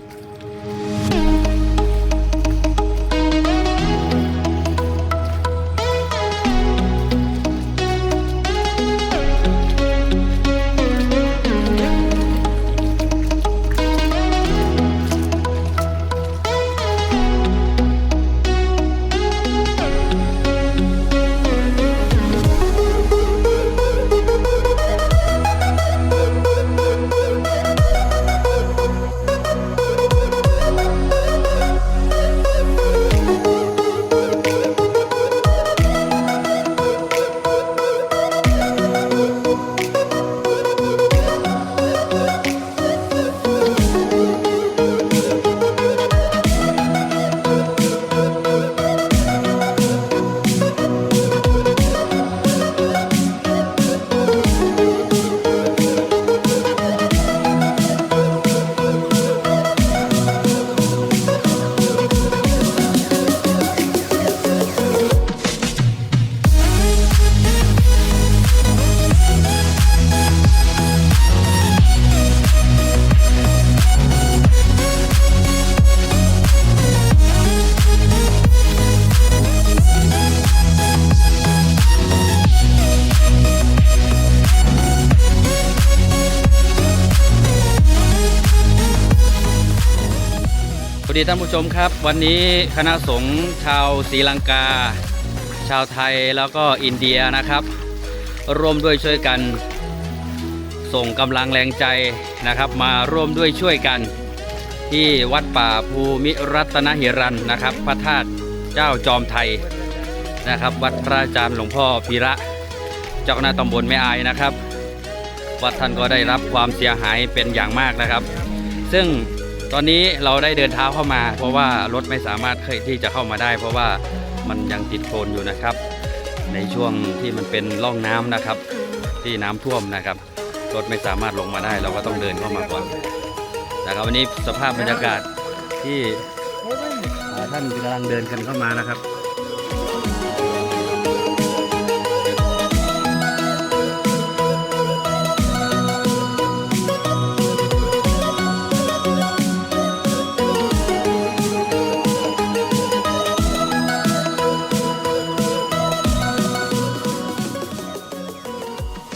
Música ดีท่านผู้ชมครับ วันนี้คณะสงฆ์ชาวศรีลังกา ชาวไทยแล้วก็อินเดียนะครับ ร่วมด้วยช่วยกัน ส่งกำลังแรงใจนะครับ มาร่วมด้วยช่วยกันที่วัดป่าภูมิรัตนหิรันนะครับ พระธาตุเจ้าจอมไทยนะครับ วัดพระอาจารย์หลวงพ่อพีระเจ้าคณะตำบลแม่อายนะครับ วัดท่านก็ได้รับความเสียหายเป็นอย่างมากนะครับ ซึ่ง ตอนนี้เราได้เดินเท้าเข้ามา เพราะว่ารถไม่สามารถเคยที่จะเข้ามาได้ เพราะว่ามันยังติดโคลนอยู่นะครับ ในช่วงที่มันเป็นร่องน้ำนะครับ ที่น้ำท่วมนะครับ รถไม่สามารถลงมาได้ เราก็ต้องเดินเข้ามาก่อนนะครับวันนี้สภาพบรรยากาศที่อ่าท่านกำลังเดินกันเข้ามานะครับ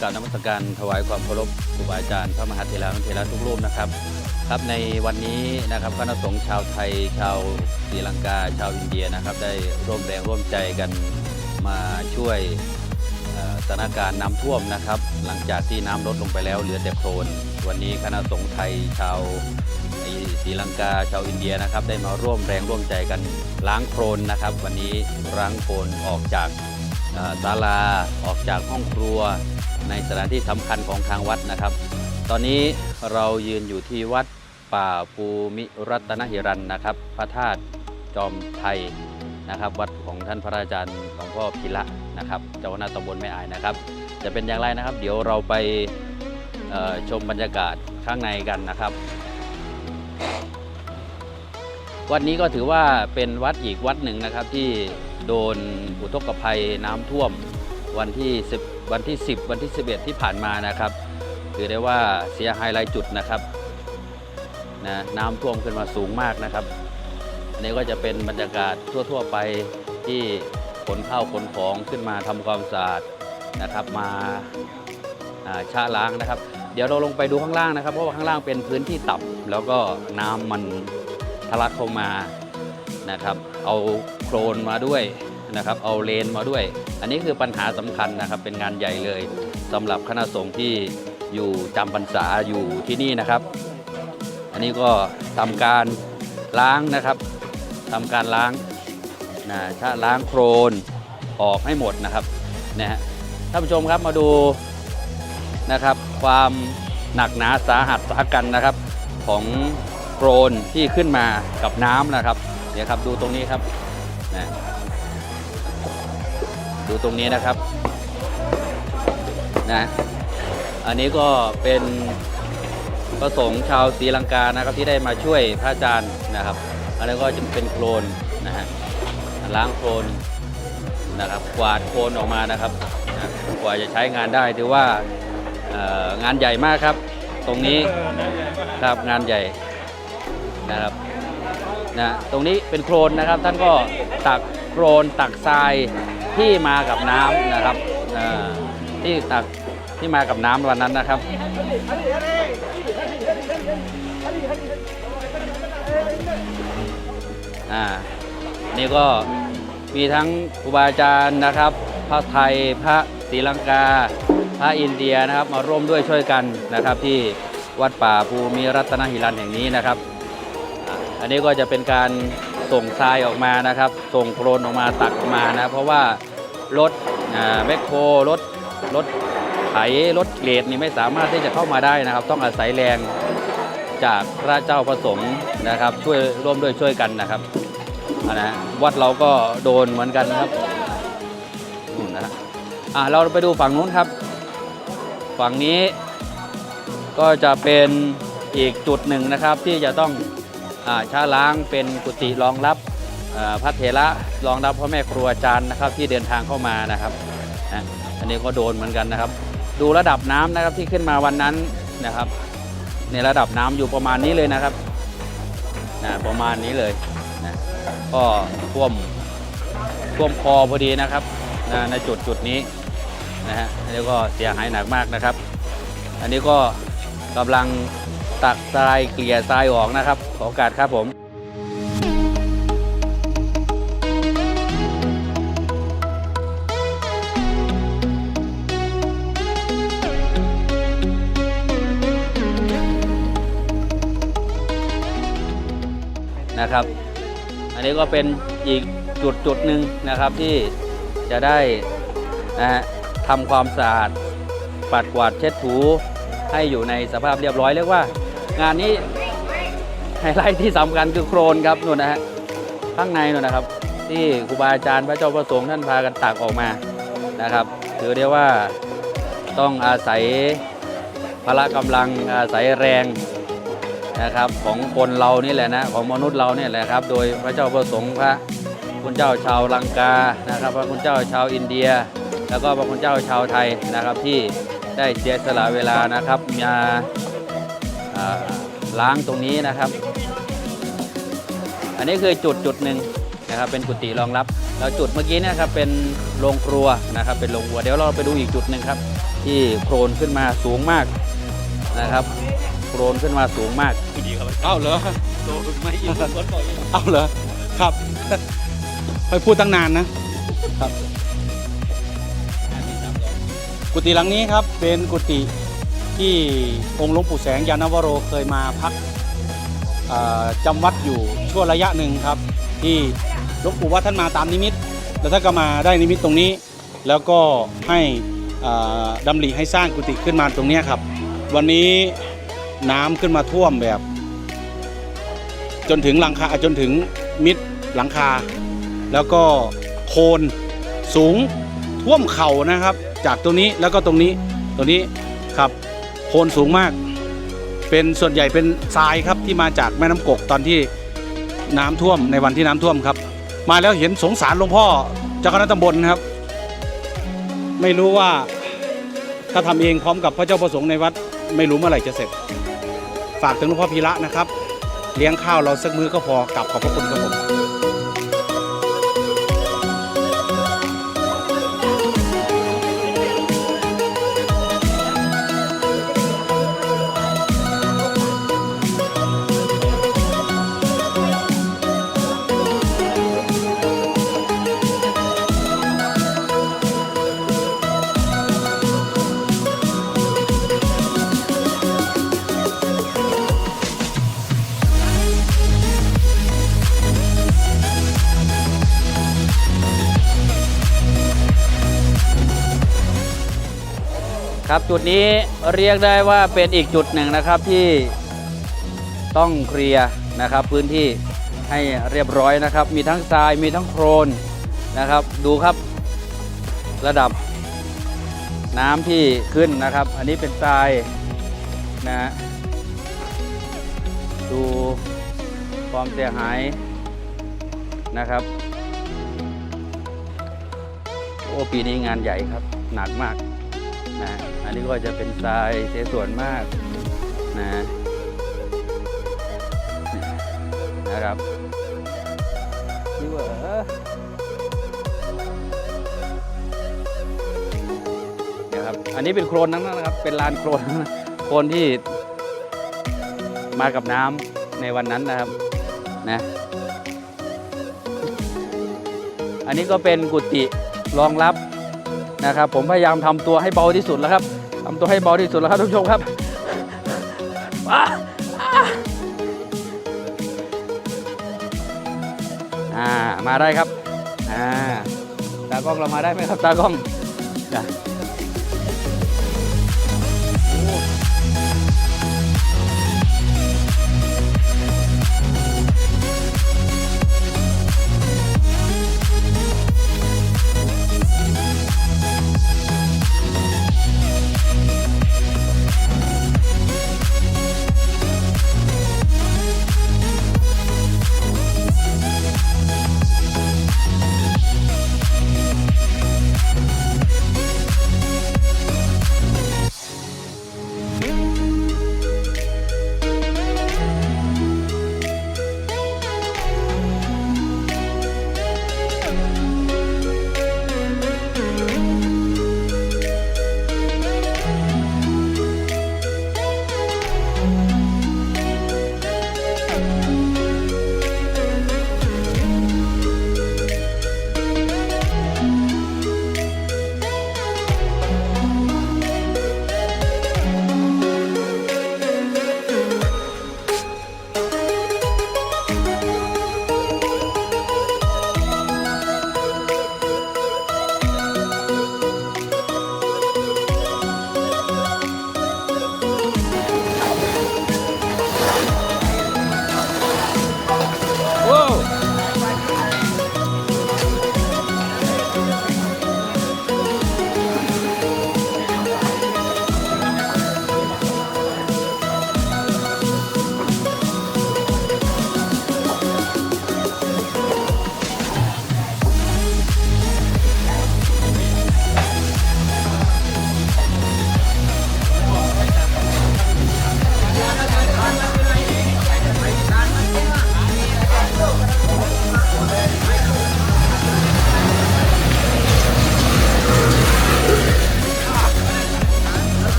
กรารนมัสการถวายความเคารพครูบาอาจารย์พระมหาเถรานุเถระทุกรูปนะครับ ครับในวันนี้นะครับคณะสงฆ์ชาวไทย ชาวศรีลังกา ชาวอินเดียนะครับ ได้ร่วมแรงร่วมใจกันมาช่วยสถานการณ์น้ำท่วมนะครับ หลังจากที่น้ำลดลงไปแล้วเหลือแต่โคลนวันนี้คณะสงฆ์ไทยชาวศรีลังกาชาวอินเดียนะครับ ได้มาร่วมแรงร่วมใจกันล้างโคลนนะครับ วันนี้ล้างโคลนออกจากศาลาออกจากห้องครัว ในสถานที่สำคัญของทางวัดนะครับ ตอนนี้เรายืนอยู่ที่วัดป่าภูมิรัตนหิรันนะครับ พระธาตุจอมไทยนะครับ วัดของท่านพระอาจารย์หลวงพ่อพิระนะครับเจ้าคณะตำบลแม่อายนะครับ จะเป็นอย่างไรนะครับ เดี๋ยวเราไปชมบรรยากาศข้างในกันนะครับวัดนี้ก็ถือว่าเป็นวัดอีกวัดหนึ่งนะครับที่โดนอุทกภัยน้ำท่วมวันที่10 วันที่ 10 วันที่ 11 ที่ผ่านมานะครับถือได้ว่าเสียหายหลายจุดนะครับนะน้ำท่วมขึ้นมาสูงมากนะครับนนี้ก็จะเป็นบรรยากาศทั่ว ๆ ไปที่ขนข้าวขนของขึ้นมาทำความสะอาดนะครับมาอ่าชะล้างนะครับ เดี๋ยวเราลงไปดูข้างล่างนะครับ เพราะว่าข้างล่างเป็นพื้นที่ต่ำแล้วก็น้ำมันทะลักเข้ามานะครับ เอาโครนมาด้วย นะครับเอาเลนมาด้วย อันนี้คือปัญหาสำคัญนะครับเป็นงานใหญ่เลยสำหรับคณะสงฆ์ที่อยู่จำพรรษาอยู่ที่นี่นะครับ อันนี้ก็ทำการล้างนะครับทำการล้างนะถ้าล้างโครนออกให้หมดนะครับนะฮะท่านผู้ชมครับมาดูนะครับ ความหนักหนาสาหัสสากันนะครับ ของโครนที่ขึ้นมากับน้ำนะครับ เดี๋ยวครับดูตรงนี้ครับนะ ดูตรงนี้นะครับนะอันนี้ก็เป็นพระสงฆ์ชาวศรีลังกานะครับที่ได้มาช่วยพระอาจารย์นะครับอันนี้ก็จะเป็นโครนนะฮะล้างโครนนะครับกวาดโคลนออกมานะครับนะกว่าจะใช้งานได้ถือว่างานใหญ่มากครับ ตรงนี้ครับงานใหญ่นะครับนะตรงนี้เป็นโคลนนะครับท่านก็ตักโคลนตักทราย ที่มากับน้ำนะครับที่ตักที่มากับน้ำวันนั้นนะครับ อ่า นี่ก็มีทั้งครูบาอาจารย์นะครับ พระไทย พระศรีลังกา พระอินเดียนะครับ มาร่วมด้วยช่วยกันนะครับ ที่วัดป่าภูมิรัตนหิรันแห่งนี้นะครับ อันนี้ก็จะเป็นการ ส่งทรายออกมานะครับ ส่งโครนออกมาตักออกมานะ เพราะว่ารถแมคโครรถรถไถรถเกรดนี่ไม่สามารถที่จะเข้ามาได้นะครับ ต้องอาศัยแรงจากพระเจ้าประสงค์นะครับ ช่วยร่วมด้วยช่วยกันนะครับนะวัดเราก็โดนเหมือนกันนะครับนู่นนะอะเราไปดูฝั่งนู้นครับ ฝั่งนี้ก็จะเป็นอีกจุดหนึ่งนะครับที่จะต้อง ช้าล้างเป็นกุฏิรองรับพระเถระรองรับพ่อแม่ครูอาจารย์นะครับที่เดินทางเข้ามานะครับอันนี้ก็โดนเหมือนกันนะครับ ดูระดับน้ำนะครับที่ขึ้นมาวันนั้นนะครับ ในระดับน้ำอยู่ประมาณนี้เลยนะครับนะประมาณนี้เลยนะก็ท่วมท่วมคอพอดีนะครับนะในจุดจุดนี้นะฮะอันนี้ก็เสียหายหนักมากนะครับ อันนี้ก็กำลัง ตักทรายเกลี่ยทรายออกนะครับ ขอโอกาสครับผมนะครับ อันนี้ก็เป็นอีกจุดจุดหนึ่งนะครับที่จะได้นะฮะทำความสะอาดปัดกวาดเช็ดถูให้อยู่ในสภาพเรียบร้อยเรียกว่า งานนี้ไฮไลท์ที่สำคัญคือโครนครับนู่นนะฮะข้างในนู่นนะครับ ที่ครูบาอาจารย์พระเจ้าประสงค์ท่านพากันตักออกมานะครับ ถือได้ว่าต้องอาศัยพละกำลังอาศัยแรงนะครับ ของคนเรานี่แหละนะของมนุษย์เราเนี่ยแหละครับ โดยพระเจ้าประสงค์พระคุณเจ้าชาวลังกานะครับ พระคุณเจ้าชาวอินเดีย แล้วก็พระคุณเจ้าชาวไทยนะครับที่ได้เสียสละเวลานะครับมา ล้างตรงนี้นะครับ อันนี้คือจุดจุดหนึ่งนะครับเป็นกุฏิรองรับ แล้วจุดเมื่อกี้เนะครับเป็นโรงครัวนะครับ เป็นโรงครัวเดี๋ยวเราไปดูอีกจุดหนึ่งครับ ที่โครนขึ้นมาสูงมากนะครับ โครนขึ้นมาสูงมากเอ้าเหรอโดนไม่ยิงคนก่อนเอาเหรอครับไปพูดตั้งนานนะครับ กุฏิหลังนี้ครับเป็นกุฏิ ที่องค์หลวงปู่แสงยานวโรเคยมาพักจำวัดอยู่ช่วงระยะหนึ่งครับ ที่หลวงปู่ว่าท่านมาตามนิมิต แล้วท่านก็มาได้นิมิตตรงนี้ แล้วก็ให้ดำริให้สร้างกุฏิขึ้นมาตรงนี้ครับ วันนี้น้ำขึ้นมาท่วมแบบ จนถึงหลังคาจนถึงมิดหลังคา แล้วก็โคนสูงท่วมเข่านะครับ จากตรงนี้แล้วก็ตรงนี้ตรงนี้ครับ โคนสูงมาก เป็นส่วนใหญ่เป็นทรายครับที่มาจากแม่น้ำกกตอนที่น้ำท่วมในวันที่น้ำท่วมครับ มาแล้วเห็นสงสารหลวงพ่อเจ้าคณะตำบลนะครับ ไม่รู้ว่าถ้าทำเองพร้อมกับพระเจ้าประสงค์ในวัดไม่รู้เมื่อไหร่จะเสร็จ ฝากถึงหลวงพ่อพีระนะครับ เลี้ยงข้าวเราสักมื้อก็พอกลับขอบพระคุณครับผม ครับจุดนี้เรียกได้ว่าเป็นอีกจุดหนึ่งนะครับที่ต้องเคลียร์นะครับ พื้นที่ให้เรียบร้อยนะครับ มีทั้งทรายมีทั้งโครนนะครับ ดูครับระดับน้ำที่ขึ้นนะครับ อันนี้เป็นทรายนะฮะดูความเสียหายนะครับ โอ้ปีนี้งานใหญ่ครับ หนักมากนะ อันนี้ก็จะเป็นทรายเสียส่วนมากนะนะครับนี่เหวอเนี่ยครับ อันนี้เป็นโครนทั้งนั้นนะครับ เป็นลานโครนโครนที่มากับน้ำในวันนั้นนะครับนะอันนี้ก็เป็นกุฏิรองรับนะครับ ผมพยายามทำตัวให้เบาที่สุดแล้วครับ ทำตัวให้เบาที่สุดแล้วครับทุกผู้ชมครับอะอะอ่ามาได้ครับอ่าตากล้องเรามาได้ไหมครับตากล้อง